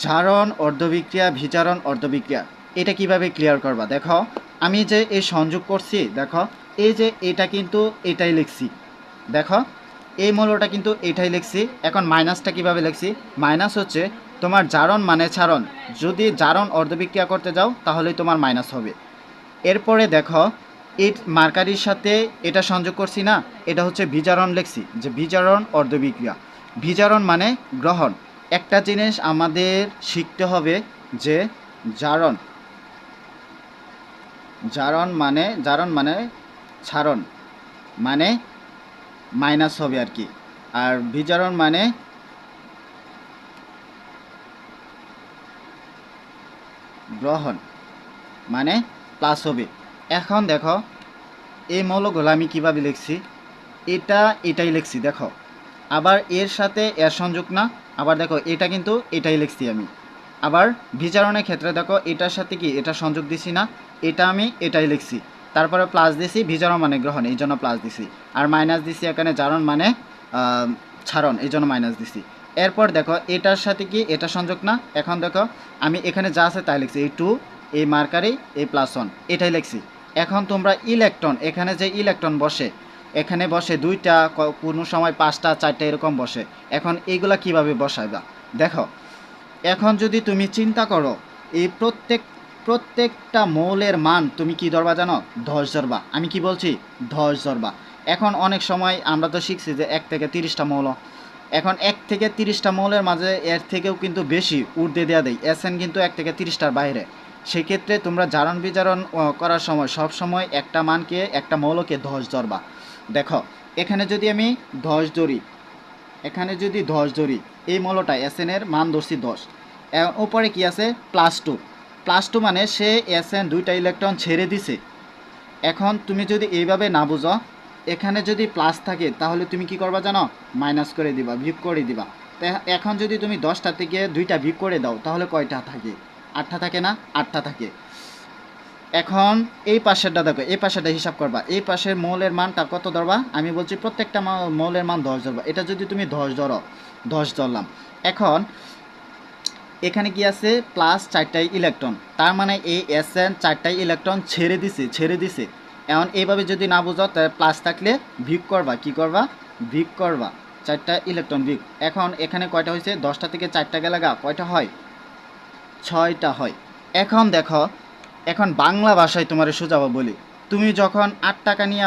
জারণ অর্ধবিক্রিয়া বিজারণ অর্ধবিক্রিয়া। এটা কীভাবে ক্লিয়ার করবা? দেখো, আমি যে এই সংযোগ করছি, দেখো, এই যে এটা কিন্তু এটাই লিখছি। দেখো, এই মূলটা কিন্তু এটাই লিখছি। এখন মাইনাসটা কীভাবে লিখছি? মাইনাস হচ্ছে তোমার জারণ মানে ছাড়ন যদি জারণ অর্ধবিক্রিয়া করতে যাও, তাহলেই তোমার মাইনাস হবে। এরপরে দেখো, এই মার্কারির সাথে এটা সংযোগ করছি না, এটা হচ্ছে বিজারণ লিখছি, যে বিজারণ অর্ধবিক্রিয়া। বিজারণ মানে গ্রহণ। একটা জিনিস আমাদের শিখতে হবে যে জারণ। জারণ মানে জারণ মানে ছাড়ন মানে মাইনাস হবে আর কি। আর বিজারণ মানে গ্রহণ মানে প্লাস হবে। এখন দেখো, এই মৌলগুলো আমি কীভাবে লিখছি? এটা, এটাই লিখছি, দেখো। আবার এর সাথে এর সংযোগ না। আবার দেখো, এটা কিন্তু এটাই লিখছি আমি। আবার বিচারণের ক্ষেত্রে দেখো, এটার সাথে কি? এটা সংযোগ দিছি না। এটা আমি এটাই লিখছি। তারপরে প্লাস দিছি বিজারণ মানে গ্রহণ, এই জন্য প্লাস দিছি। আর মাইনাস দিছি এখানে জারণ মানে ছাড়ন এই জন্য মাইনাস দিছি। এরপর দেখো, এটার সাথে কি? এটা সংযোগ না? এখন দেখো, আমি এখানে যা আছে তাই লিখছি। এই টু এই মার্কারি এই প্লাস ওয়ান এটাই লিখছি। এখন তোমরা ইলেকট্রন এখানে যে ইলেকট্রন বসে এখানে বসে দুইটা কোনো সময় পাঁচটা, চারটা এরকম বসে। এখন এইগুলা কীভাবে বসাইবা? দেখো, এখন যদি তুমি চিন্তা করো, এই প্রত্যেক, প্রত্যেকটা মৌলের মান তুমি কি ধরবা জানো? ধস ধরবা। আমি কি বলছি? ধস ধরবা। এখন অনেক সময় আমরা তো শিখছি যে এক থেকে তিরিশটা মৌল। এখন এক থেকে তিরিশটা মৌলের মাঝে এর থেকেও কিন্তু বেশি ঊর্ধ্বে দেওয়া দেয় এসএন কিন্তু এক থেকে তিরিশটার বাইরে। সেক্ষেত্রে তোমরা জারণ বিজারণ করার সময়, সব সময় একটা মানকে, একটা মৌলকে ধস ধরবা। দেখো, এখানে যদি আমি ধস ধরি, এখানে যদি দশ ধরি, এই মৌলটা এসএন এর মান ধরছি দশ। উপরে কি আছে? প্লাস টু প্লাস টু মানে সে এসএন দুইটা ইলেকট্রন ছেড়ে দিছে। এখন তুমি যদি এইভাবে না বুঝো, এখানে যদি প্লাস থাকে, তাহলে তুমি কি করবা জানো? মাইনাস করে দিবা, বিয়োগ করে দিবা। এখন যদি তুমি দশটা থেকে দুইটা বিয়োগ করে দাও, তাহলে কয়টা থাকে? আটটা থাকে না? আটটা থাকে। এখন এই পাশেরটা দেখো, এই পাশেরটা হিসাব করবা। এই পাশের মৌলের মানটা কত ধরবা? আমি বলছি প্রত্যেকটা মৌলের মান দশ ধরবা। এটা যদি তুমি দশ ধরো, দশ ধরলাম। এখন এখানে কি আছে? প্লাস চারটাই ইলেকট্রন তার মানে এই এস এন চারটাই ইলেকট্রন ছেড়ে দিছে ছেড়ে দিছে। এখন এইভাবে যদি না বুঝো, তাহলে প্লাস থাকলে ভিক করবা। কি করবা? ভিক করবা। চারটা ইলেকট্রন ভিক এখন এখানে কয়টা হয়েছে? দশটা থেকে চারটা গেলে কয়টা হয়? ছয়টা হয়। এখন দেখো, এখন বাংলা ভাষায় তোমার সোজাবো বলি। তুমি যখন আট টাকা নিয়ে